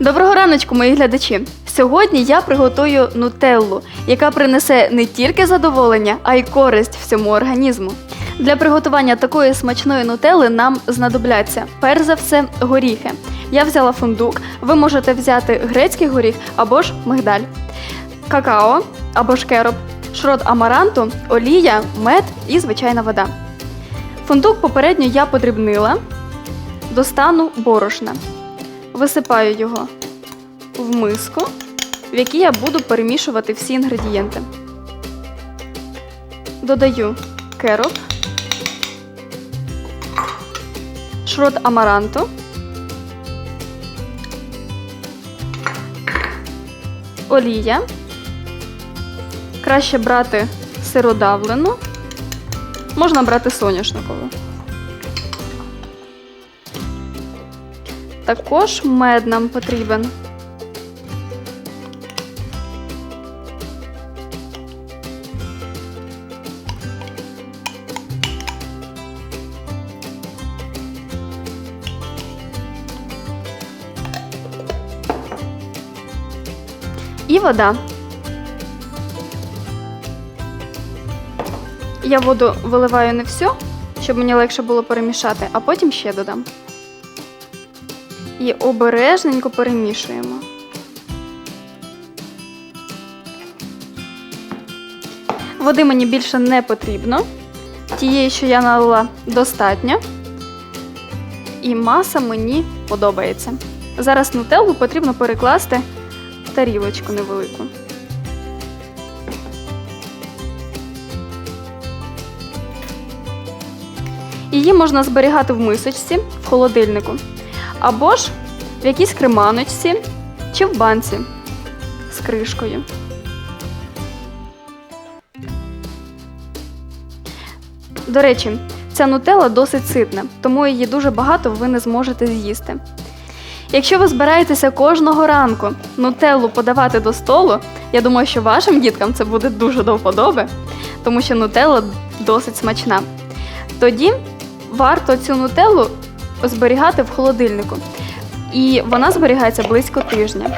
Доброго раночку, мої глядачі! Сьогодні я приготую нутеллу, яка принесе не тільки задоволення, а й користь всьому організму. Для приготування такої смачної нутелли нам знадобляться перш за все горіхи. Я взяла фундук, ви можете взяти грецький горіх або ж мигдаль, какао або ж кероп, шрот амаранту, олія, мед і звичайна вода. Фундук попередньо я подрібнила, достану борошна. Висипаю його в миску, в якій я буду перемішувати всі інгредієнти. Додаю кероп, шрот амаранту, олія. Краще брати сиродавлену, можна брати соняшникову. Також мед нам потрібен. І вода. Я воду виливаю не всю, щоб мені легше було перемішати, а потім ще додам. І обережненько перемішуємо. Води мені більше не потрібно. Тієї, що я налила, достатньо. І маса мені подобається. Зараз нутеллу потрібно перекласти в тарілочку невелику. Її можна зберігати в мисочці в холодильнику або ж в якійсь креманочці чи в банці з кришкою. До речі, ця нутелла досить ситна, тому її дуже багато ви не зможете з'їсти. Якщо ви збираєтеся кожного ранку нутеллу подавати до столу, я думаю, що вашим діткам це буде дуже до вподоби, тому що нутелла досить смачна. Тоді варто цю нутеллу зберігати в холодильнику. І вона зберігається близько тижня.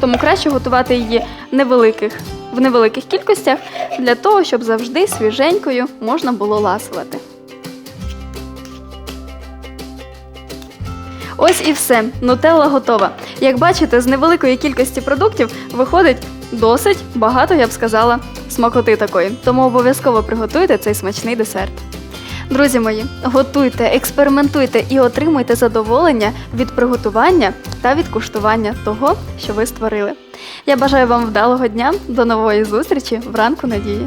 Тому краще готувати її невеликих, в невеликих кількостях для того, щоб завжди свіженькою можна було ласувати. Ось і все. Нутелла готова. Як бачите, з невеликої кількості продуктів виходить досить багато, я б сказала, смакоти такої. Тому обов'язково приготуйте цей смачний десерт. Друзі мої, готуйте, експериментуйте і отримуйте задоволення від приготування та від куштування того, що ви створили. Я бажаю вам вдалого дня. До нової зустрічі в ранку надії.